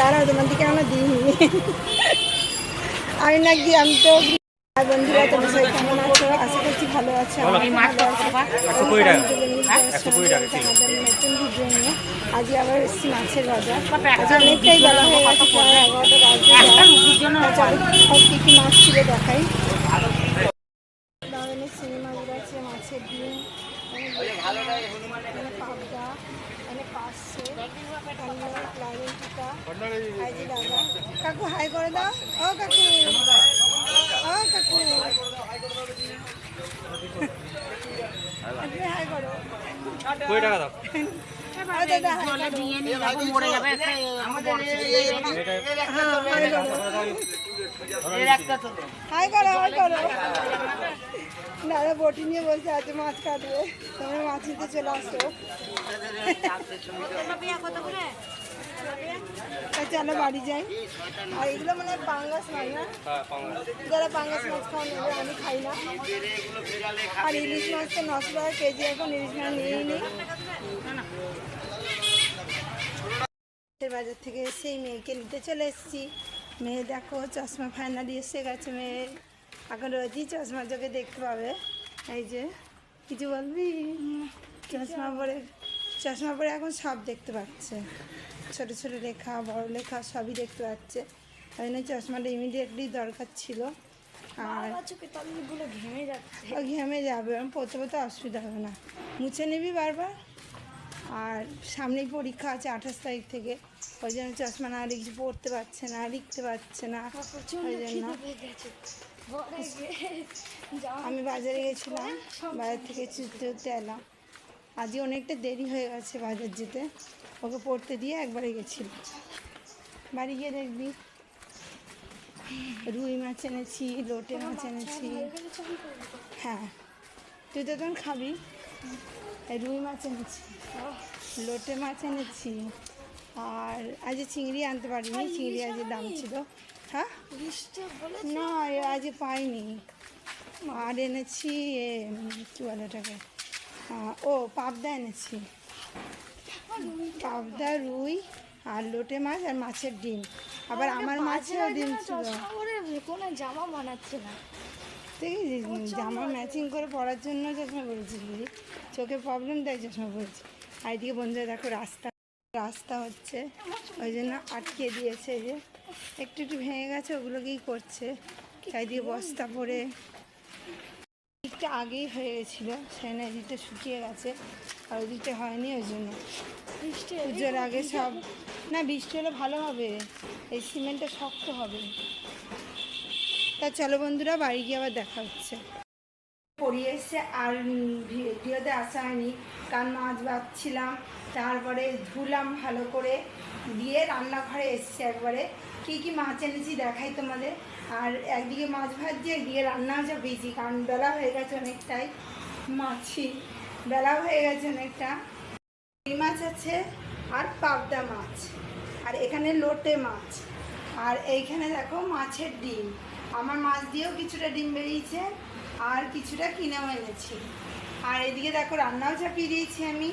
দাঁড়াও তোমার দিকে আমরা দিইনি আমি নাকি আমি তো বন্ধুরা তোমার সবাই কেমন আছো? আশা করছি ভালো আছো আজকে আবার এসেছি মাছের বাজার। অনেকটাই বেলা হয়ে গেছে প্রায় এগারোটা। সব কী কী মাছ ছিল দেখাই। সিনেমাগুলো আছে মাছের ডিম অনেক পাবদা এখানে দাদা। কাকু হাই করে দাও। ও কাকু। ও কাকু। হাই করো। টাকা দাও। দাদা হাই করো হ্যাঁ হাই করো হাই করো হাই করো দাদা বটি নিয়ে বলছে আজ মাছ কাটবে তোমরা মাছ নিতে চলে আসো চলো বাড়ি যাই। আর এগুলো মানে পাঙ্গাস মাছ না? হ্যাঁ যারা পাঙ্গাস মাছ খাওয়া নেবে আমি খাই না। আর ইলিশ মাছ তো নশো টাকা কেজি এখন ইলিশ মাছ নিয়েই নিই বাজার থেকে সেই মেয়েকে নিতে চলে এসেছি। মেয়ে দেখো চশমা ফাইনালি এসে গেছে মেয়ে। এখন রোজই চশমা চোখে দেখতে পাবে। এই যে কিছু বলবি? চশমা পরে চশমা পরে এখন সব দেখতে পাচ্ছে। ছোট ছোট লেখা বড় লেখা সবই দেখতে পাচ্ছে। ওই জন্য চশমাটা ইমিডিয়েটলি দরকার ছিল। আর ঘেমে যাচ্ছে। ঘেমে যাবে পড়তে পড়তে অসুবিধা হবে না। মুছে নিবি বারবার। আর সামনেই পরীক্ষা আছে আঠাশ তারিখ থেকে। ওই জন্য চশমা না কিছু পড়তে পারছে না লিখতে পারছে না। ওই জন্য আমি বাজারে গেছিলাম বাজার থেকে চুরতে উঠতে এলাম। আজকে অনেকটা দেরি হয়ে গেছে বাজার যেতে। ওকে পড়তে দিয়ে একবারে গেছিল। বাড়ি গিয়ে দেখবি। রুই মাছ এনেছি লোটে মাছ এনেছি। হ্যাঁ। তুই তো তখন খাবি। রুই মাছ এনেছি লোটে মাছ এনেছি। আর আজ চিংড়ি আনতে পারিনি চিংড়ি আজ দাম ছিল। হ্যাঁ? না এ আজ পাইনি। আর এনেছি এ কী বলে ওটাকে ও পাবদা এনেছি। পাবদা রুই আর লোটে মাছ আর মাছের ডিম। আবার আমার মাছেও ডিম ছিল। কোনো জামা বানাচ্ছে না। দেখেছিস জামা ম্যাচিং করে পরার জন্য চশমা পরেছিস বুঝি চোখে প্রবলেম তাই চশমা পরেছি। আর এদিকে বন্ধুরা দেখো রাস্তা রাস্তা হচ্ছে। ওই জন্য আটকে দিয়েছে যে একটু একটু ভেঙে গেছে ওগুলোকেই করছে? চারিদিকে বস্তা পরে দিকটা আগেই হয়ে গেছিল সেখানে দিকটা শুকিয়ে গেছে আর ওই দিকটা হয়নি ওই জন্য। বৃষ্টি পুজোর আগে সব না বৃষ্টি হলে ভালো হবে এই সিমেন্টটা শক্ত হবে। তা চলো বন্ধুরা বাড়ি গিয়ে আবার দেখা হচ্ছে। পড়িয়ে এসছে আর ভিডিওতে আসা হয়নি। কারণ মাছ ভাবছিলাম তারপরে ধুলাম ভালো করে, দিয়ে রান্নাঘরে এসছে একবারে। কী কী মাছ এনেছি দেখাই তোমাদের। আর একদিকে মাছ ভাজছি একদিকে রান্নাও চাপিয়েছি কারণ বেলা হয়ে গেছে অনেকটাই। মাছি, বেলা হয়ে গেছে অনেকটা। রুই মাছ আছে আর পাবদা মাছ, আর এখানে লোটে মাছ। আর এইখানে দেখো মাছের ডিম। আমার মাছ দিয়েও কিছুটা ডিম বেরিয়েছে। আর কিছুটা কিনেও এনেছি। আর এদিকে দেখো, রান্নাও চাপিয়ে দিয়েছি আমি।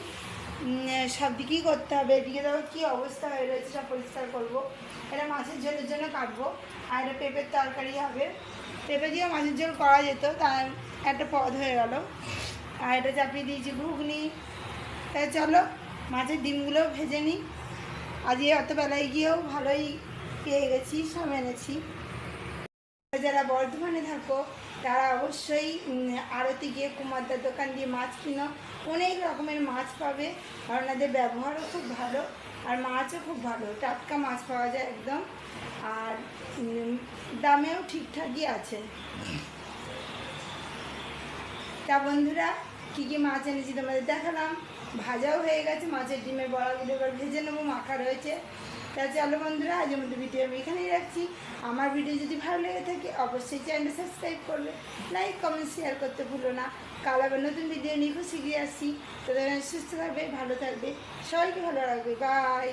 সব দিকেই করতে হবে। এদিকে দেখো কী অবস্থা হয়ে রয়েছে সব পরিষ্কার করব। এটা মাছের ঝোলের জন্য কাটবো। আর এটা পেঁপের তরকারি হবে। পেঁপে দিয়েও মাছের ঝোল করা যেত, তার একটা পদ হয়ে গেল। আর এটা চাপিয়ে দিয়েছি ঘুগনি। তাই চলো, মাছের ডিমগুলো ভেজে নিই। আজকে অত বেলায় গিয়েও ভালোই পেয়ে গেছি, সব এনেছি। যারা বর্ধমানে থাকো, তারা অবশ্যই আড়তে গিয়ে কুমারদার দোকান দিয়ে মাছ কিনো। অনেক রকমের মাছ পাবে। আর ওনাদের ব্যবহারও খুব ভালো, আর মাছও খুব ভালো। টাটকা মাছ পাওয়া যায় একদম। আর দামেও ঠিকঠাকই আছে। তা বন্ধুরা, কী কী মাছ এনেছি তোমাদের দেখালাম। ভাজাও হয়ে গেছে, মাছের ডিমের বড়াগুলো এবার ভেজে নেব, মাখা রয়েছে। তা চলো বন্ধুরা, আজ আমাদের ভিডিও আমি এখানেই রাখছি। আমার ভিডিও যদি ভালো লেগে থাকে, অবশ্যই চ্যানেল সাবস্ক্রাইব করবে। লাইক কমেন্ট শেয়ার করতে ভুলো না। কাল আবার নতুন ভিডিও নিয়ে খুব শিখিয়ে আসছি। তাদের সুস্থ থাকবে, ভালো থাকবে। সবাইকে ভালো রাখবে। বাই